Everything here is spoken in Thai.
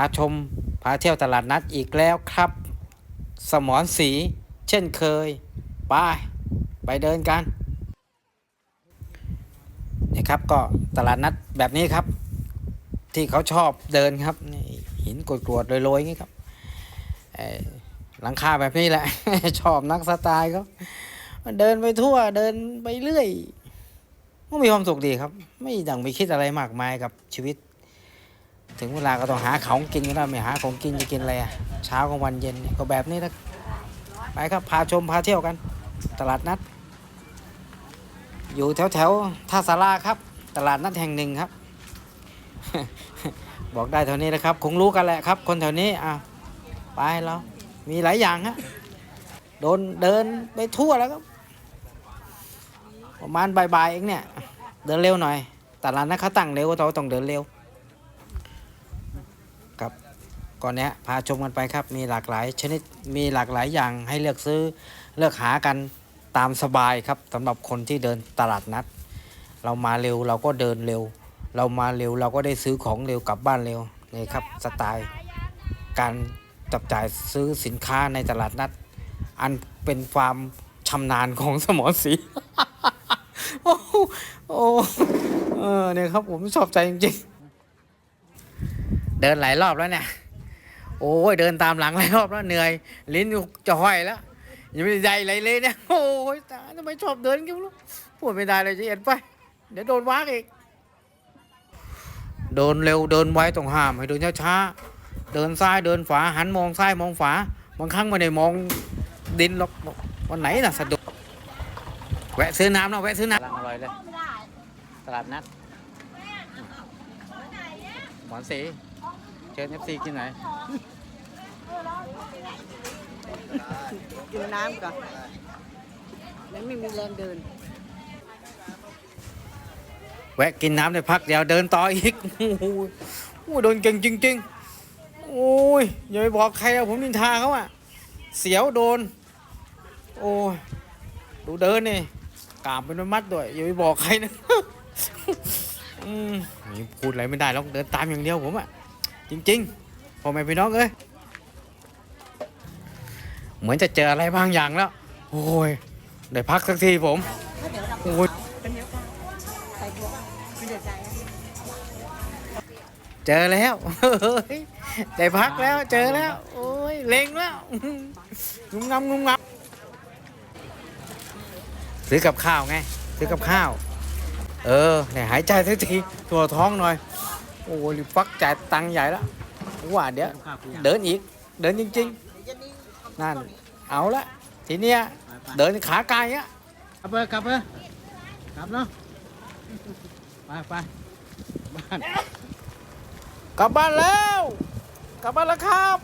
าชม พาเที่ยวตลาดนัดอีกแล้วครับ สมอนสี เช่นเคย ไป ไปเดินกันนี่ครับก็ตลาดนัดแบบนี้ครับ ที่เขาชอบเดินครับหินกรวดๆโรยๆอย่างนี้ครับหลังคาแบบนี้แหละ ชอบนักสไตล์เขาเดินไปทั่วเดินไปเรื่อยก็มีความสุขดีครับ ไม่ดังไปคิดอะไรมากมายกับชีวิต ถึงเวลาก็ต้องหาของกินก็ได้ไม่หาของกินจะกินอะไรอะเช้ากลางวันเย็นก็แบบนี้นะไปครับพาชมพาเที่ยวกัน ตลาดนัด อยู่แถวแถวท่าสาราครับ ตลาดนัดแห่งหนึ่งครับ บอกได้เท่านี้นะครับ คงรู้กันแหละครับ คนแถวนี้อะไปเรามีหลายอย่างฮะโดนเดินไปทั่วแล้วครับประมาณบ่ายๆเองเนี่ย เดินเร็วหน่อยตลาดนัดเขาตั้งเร็วเราต้องเดินเร็ว ครับก่อนเนี้ยพาชมกันไปครับ มีหลากหลายชนิดมีหลากหลายอย่างให้เลือกซื้อเลือกหากันตามสบายครับสำหรับคนที่เดินตลาดนัด เรามาเร็วเราก็เดินเร็ว เรามาเร็วเราก็ได้ซื้อของเร็วกลับบ้านเร็วนี่ครับสไตล์การจับจ่ายซื้อสินค้าในตลาดนัด อันเป็นความชำนาญของสมอสีโอ้โหโอ้เออเนี่ยครับผมชอบใจจริงๆ เดินหลายรอบแล้วเนี่ย โอ้ยเดินตามหลังหลายรอบแล้วเหนื่อย ลิ้นจะห้อยแล้วยังไม่ได้ใหญ่อะไรเลยเนี่ยโอ้ยตายทำไมชอบเดินกันลูกพูดไม่ได้เลยจะเอ็นไป เดี๋ยวโดนวากอีกเดินเร็วเดินไวต้องห้ามให้เดินช้าๆเดินซ้ายเดินขวาหันมองซ้ายมองขวาบางครั้งไม่ได้มองดินหรอกวันไหนน่ะสะดุดแวะซื้อน้ำเนะแวะซื้อน้ำอร่อยเลยตลาดนัดหมอนสี เชิญเอฟซีกินไหนอยกินน้ำก่อนยังไม่มีแรงเดิน แวะกินน้ำได้พักเดี๋ยวเดินต่ออีก โอ้โหโอ้โหโดนเก่งจริงๆ โอ้ย อย่าไปบอกใครนะผมนินทาเขาอะเสียวโดน โอ้ย ดูเดินนี่กรามเป็นมัดด้วย อย่าไปบอกใครนะ อืมนี่พูดอะไรไม่ได้หรอกเดินตามอย่างเดียวผมอะ จริงๆพ่อแม่พี่น้องเอ้ยเหมือนจะเจออะไรบางอย่างแล้ว โอ้ยได้พักสักทีผมโอ้ยเจอแล้วได้พักแล้วเจอแล้ว โอ้ยเล็งแล้วงุ้มงำงุมงำซื้อกับข้าวไงซื้อกับข้าว เออเนี่ยหายใจสักทีตัวท้องหน่อย โอ้ยฟักจ่ายตังค์ใหญ่แล้วว่าเดี๋ยวเดินอีก เดินจริงเดี๋ยวจะนี่ๆนั่น เอาละทีเนี้ยเดินขาไกลอะกลับเถอะกลับเถอะกลับเนาะไปไปบ้านกลับบ้านแล้ว กลับบ้านแล้วครับ